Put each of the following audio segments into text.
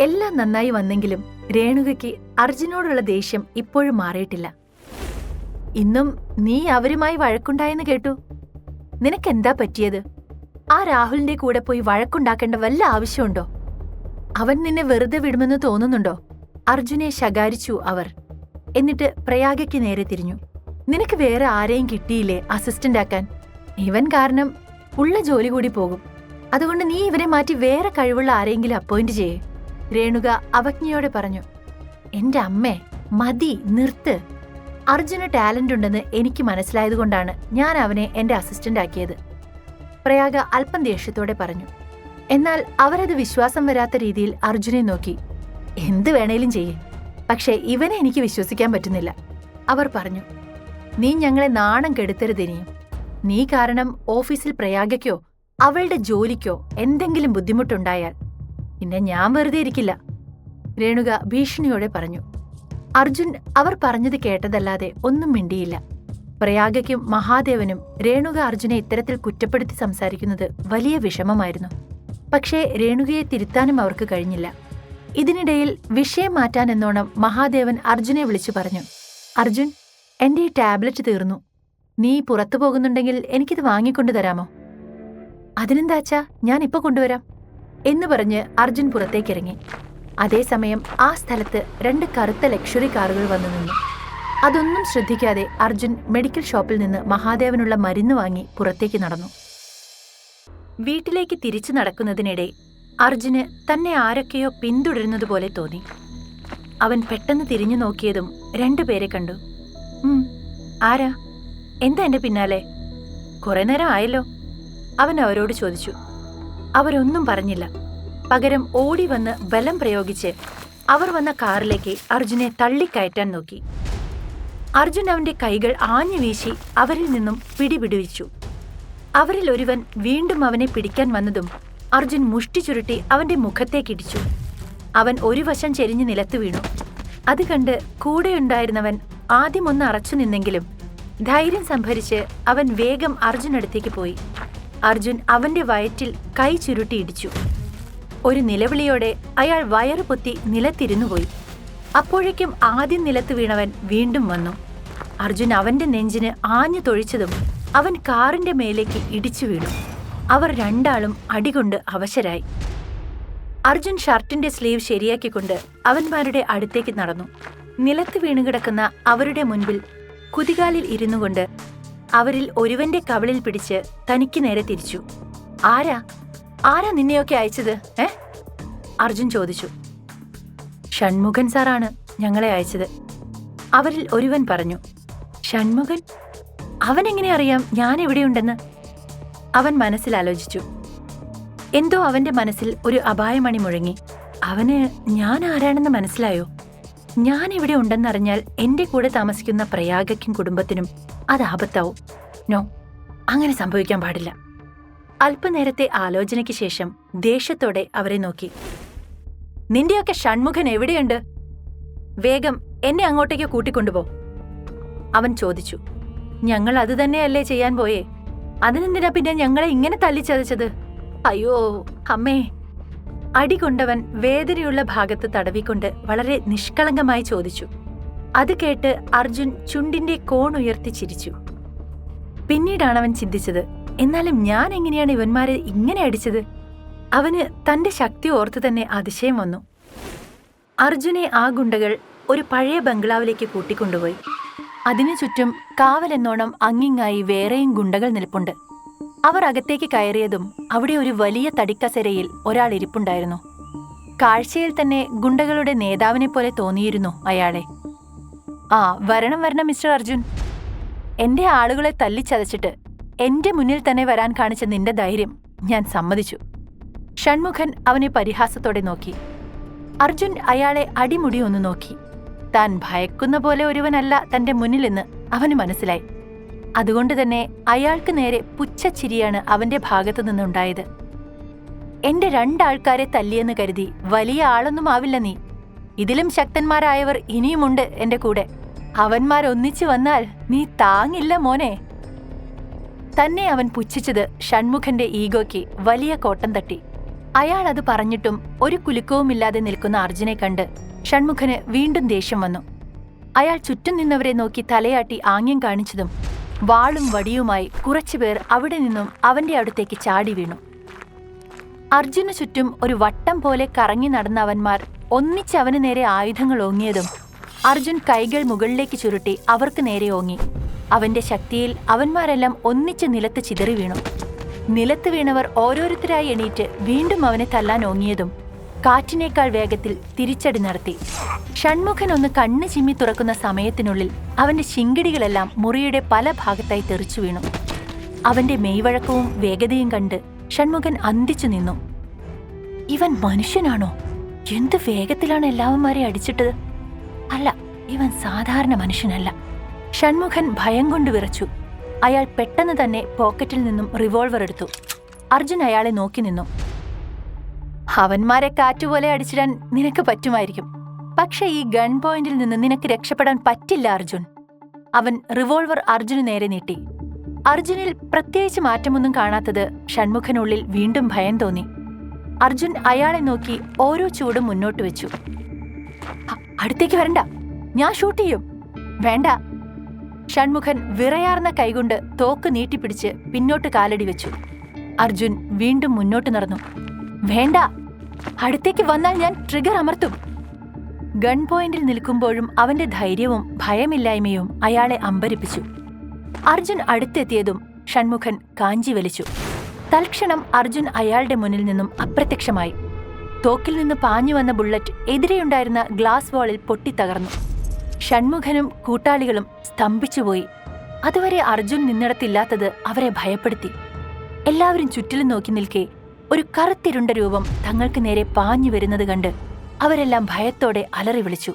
എല്ലാം നന്നായി വന്നെങ്കിലും രേണുകയ്ക്ക് അർജുനോടുള്ള ദേഷ്യം ഇപ്പോഴും മാറിയിട്ടില്ല. ഇന്നും നീ അവരുമായി വഴക്കുണ്ടായെന്ന് കേട്ടു. നിനക്കെന്താ പറ്റിയത്? ആ രാഹുലിന്റെ കൂടെ പോയി വഴക്കുണ്ടാക്കേണ്ട വല്ല ആവശ്യമുണ്ടോ? അവൻ നിന്നെ വെറുതെ വിടുമെന്ന് തോന്നുന്നുണ്ടോ? അർജുനെ ശകാരിച്ചു അവർ. എന്നിട്ട് പ്രയാഗയ്ക്ക് നേരെ തിരിഞ്ഞു. നിനക്ക് വേറെ ആരെയും കിട്ടിയില്ലേ അസിസ്റ്റന്റ് ആക്കാൻ? ഇവൻ കാരണം ഉള്ള ജോലി കൂടി പോകും. അതുകൊണ്ട് നീ ഇവരെ മാറ്റി വേറെ കഴിവുള്ള ആരെങ്കിലും അപ്പോയിന്റ് ചെയ്യേ. രേണുക അവജ്ഞയോടെ പറഞ്ഞു എന്റെ അമ്മേ മതി നിർത്ത്. അർജുന് ടാലന്റ് ഉണ്ടെന്ന് എനിക്ക് മനസ്സിലായതുകൊണ്ടാണ് ഞാൻ അവനെ എന്റെ അസിസ്റ്റന്റ് ആക്കിയത്. പ്രയാഗ അല്പം ദേഷ്യത്തോടെ പറഞ്ഞു എന്നാൽ അവരത് വിശ്വാസം വരാത്ത രീതിയിൽ അർജുനെ നോക്കി. എന്ത് വേണേലും ചെയ്യേ. പക്ഷേ ഇവനെ എനിക്ക് വിശ്വസിക്കാൻ പറ്റുന്നില്ല. അവർ പറഞ്ഞു നീ ഞങ്ങളെ നാണം കെടുത്തരുതിനിയും നീ കാരണം ഓഫീസിൽ പ്രയാഗയ്ക്കോ അവളുടെ ജോലിക്കോ എന്തെങ്കിലും ബുദ്ധിമുട്ടുണ്ടായാൽ പിന്നെ ഞാൻ വെറുതെ ഇരിക്കില്ല. രേണുക ഭീഷണിയോടെ പറഞ്ഞു. അർജുൻ അവർ പറഞ്ഞത് കേട്ടതല്ലാതെ ഒന്നും മിണ്ടിയില്ല. പ്രയാഗയ്ക്കും മഹാദേവനും രേണുക അർജുനെ ഇത്തരത്തിൽ കുറ്റപ്പെടുത്തി സംസാരിക്കുന്നത് വലിയ വിഷമമായിരുന്നു. പക്ഷേ രേണുകയെ തിരുത്താനും അവർക്ക് കഴിഞ്ഞില്ല. ഇതിനിടയിൽ വിഷയം മാറ്റാൻ എന്നോണം മഹാദേവൻ അർജുനെ വിളിച്ചു പറഞ്ഞു. അർജുൻ എന്റെ ഈ ടാബ്ലറ്റ് തീർന്നു. നീ പുറത്തു പോകുന്നുണ്ടെങ്കിൽ എനിക്കിത് വാങ്ങിക്കൊണ്ടു തരാമോ? അതിനെന്താച്ചാ? ഞാൻ ഇപ്പൊ കൊണ്ടുവരാം. എന്ന് പറഞ്ഞ് അർജുൻ പുറത്തേക്കിറങ്ങി. അതേസമയം ആ സ്ഥലത്ത് രണ്ട് കറുത്ത ലക്ഷറി കാറുകൾ വന്നു നിന്നു. അതൊന്നും ശ്രദ്ധിക്കാതെ അർജുൻ മെഡിക്കൽ ഷോപ്പിൽ നിന്ന് മഹാദേവനുള്ള മരുന്ന് വാങ്ങി പുറത്തേക്ക് നടന്നു. വീട്ടിലേക്ക് തിരിച്ചു നടക്കുന്നതിനിടെ അർജുന് തന്നെ ആരൊക്കെയോ പിന്തുടരുന്നതുപോലെ തോന്നി. അവൻ പെട്ടെന്ന് തിരിഞ്ഞു നോക്കിയതും രണ്ടുപേരെ കണ്ടു. ആരാ? എന്താ എന്റെ പിന്നാലെ? കുറെ നേരം ആയല്ലോ? അവൻ അവരോട് ചോദിച്ചു. അവരൊന്നും പറഞ്ഞില്ല. പകരം ഓടി വന്ന് ബലം പ്രയോഗിച്ച് അവർ വന്ന കാറിലേക്ക് അർജുനെ തള്ളിക്കയറ്റാൻ നോക്കി. അർജുൻ അവന്റെ കൈകൾ ആഞ്ഞു വീശി അവരിൽ നിന്നും പിടിപിടിവിച്ചു. അവരിൽ ഒരുവൻ വീണ്ടും അവനെ പിടിക്കാൻ വന്നതും അർജുൻ മുഷ്ടി ചുരുട്ടി അവന്റെ മുഖത്തേക്കിടിച്ചു അവൻ ഒരു വശം ചെരിഞ്ഞു നിലത്ത് വീണു. അത് കണ്ട് കൂടെയുണ്ടായിരുന്നവൻ ആദ്യമൊന്ന് അറച്ചു നിന്നെങ്കിലും ധൈര്യം സംഭരിച്ച് അവൻ വേഗം അർജുനടുത്തേക്ക് പോയി. അർജുൻ അവന്റെ വയറ്റിൽ കൈ ചുരുട്ടിയിടിച്ചു. ഒരു നിലവിളിയോടെ അയാൾ വയറ് പൊത്തി നിലത്തിരുന്നുപോയി അപ്പോഴേക്കും ആദ്യം നിലത്ത് വീണവൻ വീണ്ടും വന്നു. അർജുൻ അവന്റെ നെഞ്ചിന് ആഞ്ഞു തൊഴിച്ചതും അവൻ കാറിന്റെ മേലേക്ക് ഇടിച്ചു വീണു. അവർ രണ്ടാളും അടികൊണ്ട് അവശരായി. അർജുൻ ഷർട്ടിന്റെ സ്ലീവ് ശരിയാക്കിക്കൊണ്ട് അവന്മാരുടെ അടുത്തേക്ക് നടന്നു. നിലത്ത് വീണുകിടക്കുന്ന അവരുടെ മുൻപിൽ കുതികാലിൽ ഇരുന്നുകൊണ്ട് അവരിൽ ഒരുവന്റെ കവിളിൽ പിടിച്ച് തനിക്ക് നേരെ തിരിച്ചു. ആരാ? ആരാ നിന്നെയൊക്കെ അയച്ചത്? ഏ? അർജുൻ ചോദിച്ചു. ഷൺമുഖൻ സാറാണ് ഞങ്ങളെ അയച്ചത്. അവരിൽ ഒരുവൻ പറഞ്ഞു. ഷൺമുഖൻ? അവനെങ്ങനെ അറിയാം ഞാൻ എവിടെയുണ്ടെന്ന്? അവൻ മനസ്സിൽ ആലോചിച്ചു. എന്തോ അവന്റെ മനസ്സിൽ ഒരു അപായമണി മുഴങ്ങി. അവന് ഞാൻ ആരാണെന്ന് മനസ്സിലായോ? ഞാൻ ഇവിടെ ഉണ്ടെന്നറിഞ്ഞാൽ എന്റെ കൂടെ താമസിക്കുന്ന പ്രയാഗയ്ക്കും കുടുംബത്തിനും അത് ആപത്താവും. നോ അങ്ങനെ സംഭവിക്കാൻ പാടില്ല. അല്പനേരത്തെ ആലോചനയ്ക്ക് ശേഷം ദേഷ്യത്തോടെ അവരെ നോക്കി. നിന്റെയൊക്കെ ഷൺമുഖൻ എവിടെയുണ്ട്? വേഗം എന്നെ അങ്ങോട്ടേക്ക് കൂട്ടിക്കൊണ്ടുപോ. അവൻ ചോദിച്ചു. ഞങ്ങൾ അത് തന്നെയല്ലേ ചെയ്യാൻ പോയേ? അതിനെന്തിനാ പിന്നെ ഞങ്ങളെ ഇങ്ങനെ തല്ലിച്ചതച്ചത്? അയ്യോ അമ്മേ. അടികൊണ്ടവൻ വേദനയുള്ള ഭാഗത്ത് തടവിക്കൊണ്ട് വളരെ നിഷ്കളങ്കമായി ചോദിച്ചു. അത് കേട്ട് അർജുൻ ചുണ്ടിന്റെ കോണുയർത്തി ചിരിച്ചു. പിന്നീടാണ് അവൻ ചിന്തിച്ചത് എന്നാലും ഞാൻ എങ്ങനെയാണ് ഇവന്മാരെ ഇങ്ങനെ അടിച്ചത്? അവന് തന്റെ ശക്തി ഓർത്തു തന്നെ അതിശയം വന്നു. അർജുനെ ആ ഗുണ്ടകൾ ഒരു പഴയ ബംഗ്ലാവിലേക്ക് കൂട്ടിക്കൊണ്ടുപോയി. അതിനു ചുറ്റും കാവലെന്നോണം അങ്ങിങ്ങായി വേറെയും ഗുണ്ടകൾ നിൽപ്പുണ്ട്. അവർ അകത്തേക്ക് കയറിയതും അവിടെ ഒരു വലിയ തടിക്കസരയിൽ ഒരാൾ ഇരിപ്പുണ്ടായിരുന്നു. കാഴ്ചയിൽ തന്നെ ഗുണ്ടകളുടെ നേതാവിനെ പോലെ തോന്നിയിരുന്നു അയാളെ. ആ വരണം വരണം മിസ്റ്റർ അർജുൻ. എന്റെ ആളുകളെ തല്ലിച്ചതച്ചിട്ട് എന്റെ മുന്നിൽ തന്നെ വരാൻ കാണിച്ച നിന്റെ ധൈര്യം ഞാൻ സമ്മതിച്ചു. ഷൺമുഖൻ അവനെ പരിഹാസത്തോടെ നോക്കി. അർജുൻ അയാളെ അടിമുടി ഒന്ന് നോക്കി. താൻ ഭയക്കുന്ന പോലെ ഒരുവനല്ല തന്റെ മുന്നിലെന്ന് അവന് മനസ്സിലായി. അതുകൊണ്ട് തന്നെ അയാൾക്ക് നേരെ പുച്ഛച്ചിരിയാണ് അവന്റെ ഭാഗത്തു നിന്നുണ്ടായത്. എന്റെ രണ്ടാൾക്കാരെ തല്ലിയെന്ന് കരുതി വലിയ ആളൊന്നും ആവില്ല നീ. ഇതിലും ശക്തന്മാരായവർ ഇനിയുമുണ്ട് എന്റെ കൂടെ. അവന്മാരൊന്നിച്ചു വന്നാൽ നീ താങ്ങില്ല മോനെ. തന്നെ അവൻ പുച്ഛിച്ചത് ഷൺമുഖന്റെ ഈഗോയ്ക്ക് വലിയ കോട്ടം തട്ടി. അയാൾ അത് പറഞ്ഞിട്ടും ഒരു കുലുക്കവുമില്ലാതെ നിൽക്കുന്ന അർജുനെ കണ്ട് ഷൺമുഖന് വീണ്ടും ദേഷ്യം വന്നു. അയാൾ ചുറ്റും നിന്നവരെ നോക്കി തലയാട്ടി ആംഗ്യം കാണിച്ചതും വാളും വടിയുമായി കുറച്ചുപേർ അവിടെ നിന്നും അവന്റെ അടുത്തേക്ക് ചാടി വീണു. അർജുനു ചുറ്റും ഒരു വട്ടം പോലെ കറങ്ങി നടന്ന അവന്മാർ ഒന്നിച്ച് അവന് നേരെ ആയുധങ്ങൾ ഓങ്ങിയതും അർജുൻ കൈകൾ മുകളിലേക്ക് ചുരുട്ടി അവർക്ക് നേരെ ഓങ്ങി. അവന്റെ ശക്തിയിൽ അവന്മാരെല്ലാം ഒന്നിച്ച് നിലത്ത് ചിതറി വീണു. നിലത്ത് വീണവർ ഓരോരുത്തരായി എണീറ്റ് വീണ്ടും അവനെ തല്ലാൻ ഓങ്ങിയതും കാറ്റിനേക്കാൾ വേഗത്തിൽ തിരിച്ചടി നടത്തി. ഷൺമുഖൻ ഒന്ന് കണ്ണ് ചിമ്മി തുറക്കുന്ന സമയത്തിനുള്ളിൽ അവന്റെ ശിങ്കിടികളെല്ലാം മുറിയുടെ പല ഭാഗത്തായി തെറിച്ചു വീണു. അവന്റെ മെയ്വഴക്കവും വേഗതയും കണ്ട് ഷൺമുഖൻ അന്തിച്ചു നിന്നു. ഇവൻ മനുഷ്യനാണോ? എന്ത് വേഗത്തിലാണ് എല്ലാവന്മാരെ അടിച്ചിട്ടത്? അല്ല ഇവൻ സാധാരണ മനുഷ്യനല്ല. ഷൺമുഖൻ ഭയം കൊണ്ട് വിറച്ചു. അയാൾ പെട്ടെന്ന് തന്നെ പോക്കറ്റിൽ നിന്നും റിവോൾവർ എടുത്തു. അർജുൻ അയാളെ നോക്കി നിന്നു. അവന്മാരെ കാറ്റുപോലെ അടിച്ചിടാൻ നിനക്ക് പറ്റുമായിരിക്കും. പക്ഷേ ഈ ഗൺ പോയിന്റിൽ നിന്ന് നിനക്ക് രക്ഷപ്പെടാൻ പറ്റില്ല അർജുൻ. അവൻ റിവോൾവർ അർജുന് നേരെ നീട്ടി. അർജുനിൽ പ്രത്യേകിച്ച് മാറ്റമൊന്നും കാണാത്തത് ഷൺമുഖനുള്ളിൽ വീണ്ടും ഭയം തോന്നി. അർജുൻ അയാളെ നോക്കി ഓരോ ചൂടും മുന്നോട്ട് വെച്ചു. അടുത്തേക്ക് വരണ്ട. ഞാൻ ഷൂട്ട് ചെയ്യും. വേണ്ട. ഷൺമുഖൻ വിറയാർന്ന കൈകൊണ്ട് തോക്ക് നീട്ടിപ്പിടിച്ച് പിന്നോട്ട് കാലടി വെച്ചു. അർജുൻ വീണ്ടും മുന്നോട്ട് നടന്നു. വേണ്ട. അടുത്തേക്ക് വന്നാൽ ഞാൻ ട്രിഗർ അമർത്തും. ഗൺ പോയിന്റിൽ നിൽക്കുമ്പോഴും അവന്റെ ധൈര്യവും ഭയമില്ലായ്മയും അയാളെ അമ്പരിപ്പിച്ചു. അർജുൻ അടുത്തെത്തിയതും ഷൺമുഖൻ കാഞ്ചി വലിച്ചു. തൽക്ഷണം അർജുൻ അയാളുടെ മുന്നിൽ നിന്നും അപ്രത്യക്ഷമായി. തോക്കിൽ നിന്ന് പാഞ്ഞു വന്ന ബുള്ളറ്റ് എതിരെയുണ്ടായിരുന്ന ഗ്ലാസ് വാളിൽ പൊട്ടിത്തകർന്നു. ഷൺമുഖനും കൂട്ടാളികളും സ്തംഭിച്ചുപോയി. അതുവരെ അർജുൻ നിന്നിടത്തില്ലാത്തത് അവരെ ഭയപ്പെടുത്തി. എല്ലാവരും ചുറ്റിലും നോക്കി നിൽക്കെ ഒരു കറുത്തിരുണ്ട രൂപം തങ്ങൾക്ക് നേരെ പാഞ്ഞു വരുന്നത് കണ്ട് അവരെല്ലാം ഭയത്തോടെ അലറി വിളിച്ചു.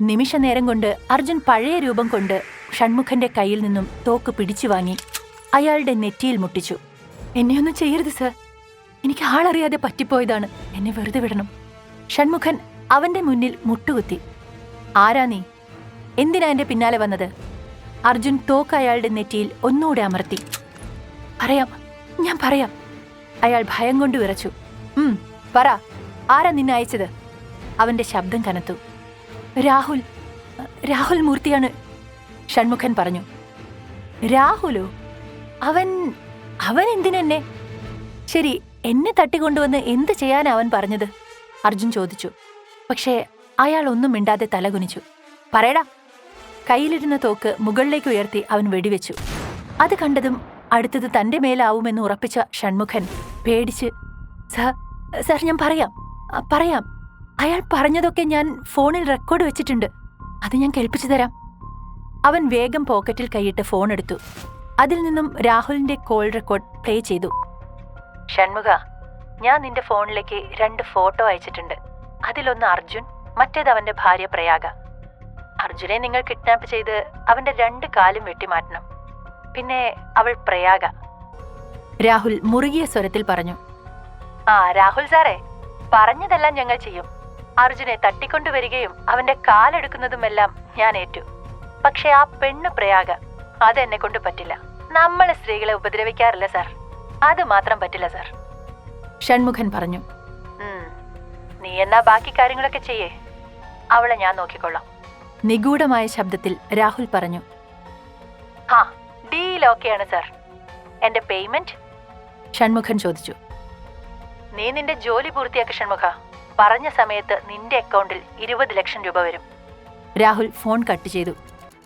നിമിഷനേരം കൊണ്ട് അർജുൻ പഴയ രൂപം കൊണ്ട് ഷൺമുഖന്റെ കയ്യിൽ നിന്നും തോക്ക് പിടിച്ചു വാങ്ങി അയാളുടെ നെറ്റിയിൽ മുട്ടിച്ചു. എന്നെയൊന്നും ചെയ്യരുത് സർ. എനിക്ക് ആളറിയാതെ പറ്റിപ്പോയതാണ്. എന്നെ വെറുതെ വിടണം. ഷൺമുഖൻ അവന്റെ മുന്നിൽ മുട്ടുകുത്തി. ആരാ നീ? എന്തിനാ എന്റെ പിന്നാലെ വന്നത്? അർജുൻ തോക്ക് അയാളുടെ നെറ്റിയിൽ ഒന്നുകൂടെ അമർത്തി. പറയാം ഞാൻ പറയാം. അയാൾ ഭയം കൊണ്ട് വിറച്ചു. ഉം പറ. ആരാ നിന്നെ അയച്ചത്? അവന്റെ ശബ്ദം കനത്തു. രാഹുൽ രാഹുൽ മൂർത്തിയാണ് ഷൺമുഖൻ പറഞ്ഞു. രാഹുലോ? അവൻ അവൻ എന്തിനെന്നെ? ശരി എന്നെ തട്ടിക്കൊണ്ടുവന്ന് എന്ത് ചെയ്യാനാ അവൻ പറഞ്ഞത്? അർജുൻ ചോദിച്ചു. പക്ഷേ അയാൾ ഒന്നും മിണ്ടാതെ തലകുനിച്ചു. പറയടാ. കയ്യിലിരുന്ന തോക്ക് മുകളിലേക്ക് ഉയർത്തി അവൻ വെടിവെച്ചു. അത് കണ്ടതും അടുത്തത് തന്റെ മേലാവുമെന്ന് ഉറപ്പിച്ച ഷൺമുഖൻ പേടിച്ച് സർ സർ ഞാൻ പറയാം. പറയാം. അയാൾ പറഞ്ഞതൊക്കെ ഞാൻ ഫോണിൽ റെക്കോർഡ് വെച്ചിട്ടുണ്ട്. അത് ഞാൻ കേൾപ്പിച്ചു തരാം. അവൻ വേഗം പോക്കറ്റിൽ കൈയിട്ട് ഫോൺ എടുത്തു അതിൽ നിന്നും രാഹുലിന്റെ കോൾ റെക്കോർഡ് പ്ലേ ചെയ്തു. ഷൺമുഖ ഞാൻ നിന്റെ ഫോണിലേക്ക് രണ്ട് ഫോട്ടോ അയച്ചിട്ടുണ്ട്. അതിലൊന്ന് അർജുൻ മറ്റേത് അവന്റെ ഭാര്യ പ്രയാഗ. അർജുനെ നിങ്ങൾ കിഡ്നാപ്പ് ചെയ്ത് അവന്റെ രണ്ട് കാലും വെട്ടിമാറ്റണം. പിന്നെ അവൾ പ്രയാഗ. രാഹുൽ മുറുകിയ സ്വരത്തിൽ പറഞ്ഞു ആ രാഹുൽ സാറേ പറഞ്ഞതെല്ലാം ഞങ്ങൾ ചെയ്യും. അർജുനെ തട്ടിക്കൊണ്ടുവരികയും അവന്റെ കാലെടുക്കുന്നതുമെല്ലാം ഞാൻ ഏറ്റു. പക്ഷെ ആ പെണ്ണ് പ്രയാഗ അതെന്നെ കൊണ്ട് പറ്റില്ല. നമ്മൾ സ്ത്രീകളെ ഉപദ്രവിക്കാറില്ല സർ. അത് മാത്രം പറ്റില്ല സർ. ഷൺമുഖൻ പറഞ്ഞു. "ഉം, നീ എന്നാ ബാക്കി കാര്യങ്ങളൊക്കെ ചെയ്യേ? അവളെ ഞാൻ നോക്കിക്കൊള്ളാം. നിഗൂഢമായ ശബ്ദത്തിൽ രാഹുൽ പറഞ്ഞു. ഹാ ഡീൽ ഓക്കെയാണ് സർ. എന്റെ പേയ്മെന്റ് ഷൺമുഖൻ ചോദിച്ചു. നീ നിന്റെ ജോലി പൂർത്തിയാക്കി ഷൺമുഖ. പറഞ്ഞ സമയത്ത് നിന്റെ അക്കൗണ്ടിൽ ഇരുപത് ലക്ഷം രൂപ വരും. രാഹുൽ ഫോൺ കട്ട് ചെയ്തു.